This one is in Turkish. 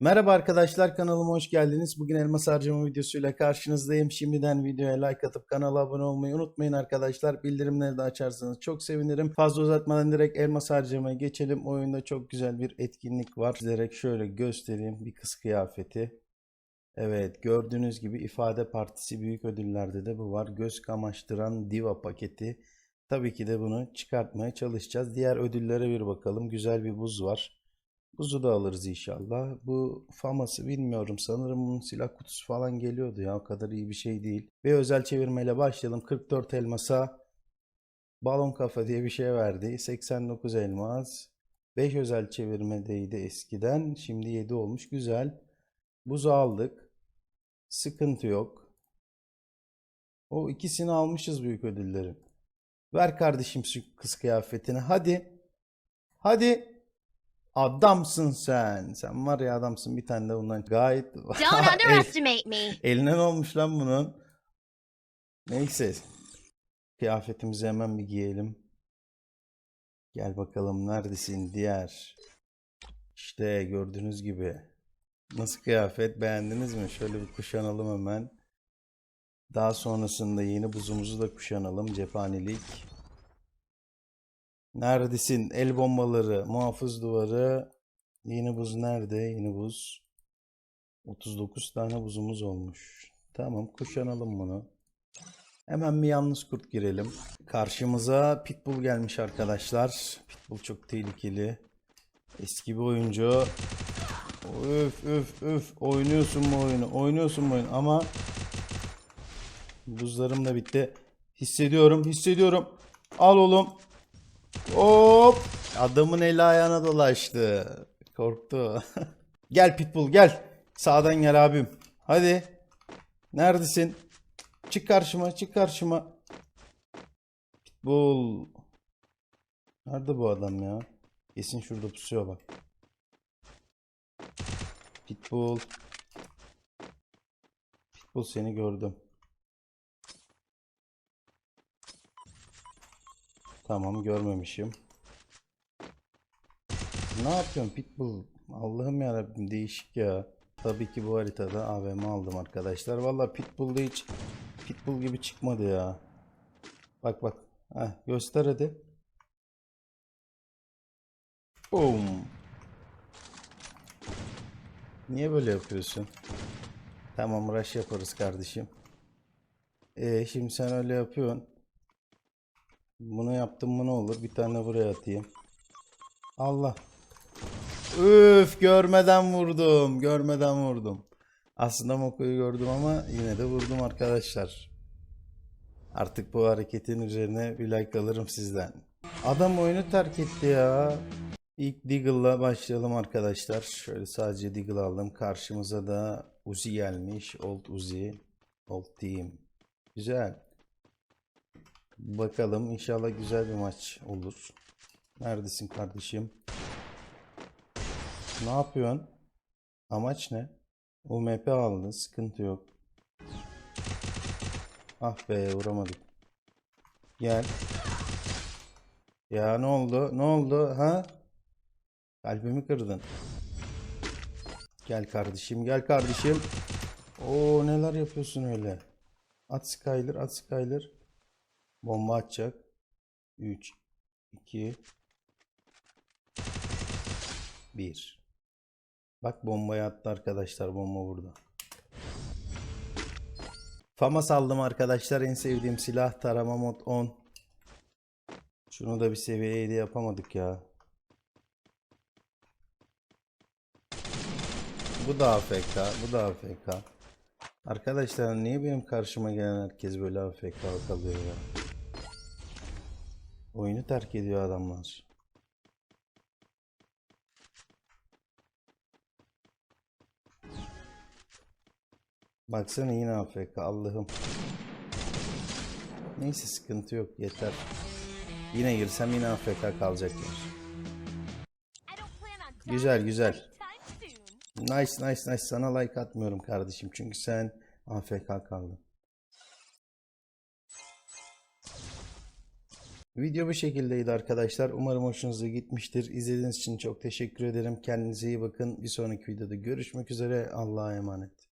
Merhaba arkadaşlar kanalıma hoş geldiniz. Bugün elmas harcama videosuyla karşınızdayım. Şimdiden videoya like atıp kanala abone olmayı unutmayın arkadaşlar. Bildirimleri de açarsanız çok sevinirim. Fazla uzatmadan direkt elmas harcamaya geçelim. Oyunda çok güzel bir etkinlik var. Sizlere şöyle göstereyim bir kız kıyafeti. Evet gördüğünüz gibi ifade partisi büyük ödüllerde de bu var. Göz kamaştıran diva paketi. Tabii ki de bunu çıkartmaya çalışacağız. Diğer ödüllere bir bakalım. Güzel bir buz var. Buzu da alırız inşallah. Bu faması bilmiyorum. Sanırım bunun silah kutusu falan geliyordu ya. O kadar iyi bir şey değil. Ve özel çevirmeyle başlayalım. 44 elmasa balon kafa diye bir şey verdi. 89 elmas. 5 özel çevirmedeydi eskiden. Şimdi 7 olmuş. Güzel. Buzu aldık. Sıkıntı yok. O ikisini almışız büyük ödülleri. Ver kardeşim şu kız kıyafetini. Hadi. Hadi. Adamsın sen. Sen var ya adamsın. Bir tane de bundan gayet... Don't underestimate me. Eline ne olmuş lan bunun? Neyse. Kıyafetimizi hemen bir giyelim. Gel bakalım neredesin diğer. İşte gördüğünüz gibi. Nasıl kıyafet beğendiniz mi? Şöyle bir kuşanalım hemen. Daha sonrasında yeni buzumuzu da kuşanalım. Cephanelik. Neredesin? El bombaları, muhafız duvarı. Yeni buz nerede? Yeni buz. 39 tane buzumuz olmuş. Tamam kuşanalım bunu. Hemen bir yalnız kurt girelim. Karşımıza Pitbull gelmiş arkadaşlar. Pitbull çok tehlikeli. Eski bir oyuncu. Öf öf öf. Oynuyorsun bu oyunu. Oynuyorsun bu oyunu ama buzlarım da bitti. Hissediyorum hissediyorum. Al oğlum. Hop. Adamın eli ayağına dolaştı. Korktu. gel Pitbull gel. Sağdan gel abim. Hadi. Neredesin? Çık karşıma, çık karşıma. Pitbull. Nerede bu adam ya? Kesin şurada pusuyor bak. Pitbull. Pitbull seni gördüm. Tamam görmemişim. Ne yapıyorsun Pitbull? Allah'ım yarabbim değişik ya. Tabii ki bu haritada AVM aldım arkadaşlar. Valla Pitbull'da hiç Pitbull gibi çıkmadı ya. Bak bak. Heh, göster hadi. Boom. Niye böyle yapıyorsun? Tamam rush yaparız kardeşim. E şimdi sen öyle yapıyorsun. Bunu yaptım mı ne olur? Bir tane buraya atayım. Allah. Üf görmeden vurdum. Görmeden vurdum. Aslında Moko'yu gördüm ama yine de vurdum arkadaşlar. Artık bu hareketin üzerine bir like alırım sizden. Adam oyunu terk etti ya. İlk Deagle'la başlayalım arkadaşlar. Şöyle sadece Deagle aldım. Karşımıza da Uzi gelmiş. Old Uzi. Old Team. Güzel. Bakalım inşallah güzel bir maç olur. Neredesin kardeşim? Ne yapıyorsun? Amaç ne? UMP aldı. Sıkıntı yok. Ah be vuramadık. Gel. Ya ne oldu? Ne oldu? Ha? Kalbimi kırdın. Gel kardeşim, gel kardeşim. Oo neler yapıyorsun öyle? At Skyler, at Skyler. Bomba atacak. 3 2 1 Bak bombayı attı arkadaşlar. Bomba burada. Famas aldım arkadaşlar. En sevdiğim silah tarama mod 10. Şunu da bir seviye 7 yapamadık ya. Bu da AFK. Bu da AFK. Arkadaşlar niye benim karşıma gelen herkes böyle AFK kalıyor ya? Oyunu terk ediyor adamlar. Baksana yine AFK Allah'ım. Neyse sıkıntı yok yeter. Yine girsem yine AFK kalacaklar. Güzel güzel. Nice nice nice sana like atmıyorum kardeşim çünkü sen AFK kaldın. Video bu şekildeydi arkadaşlar. Umarım hoşunuza gitmiştir. İzlediğiniz için çok teşekkür ederim. Kendinize iyi bakın. Bir sonraki videoda görüşmek üzere. Allah'a emanet.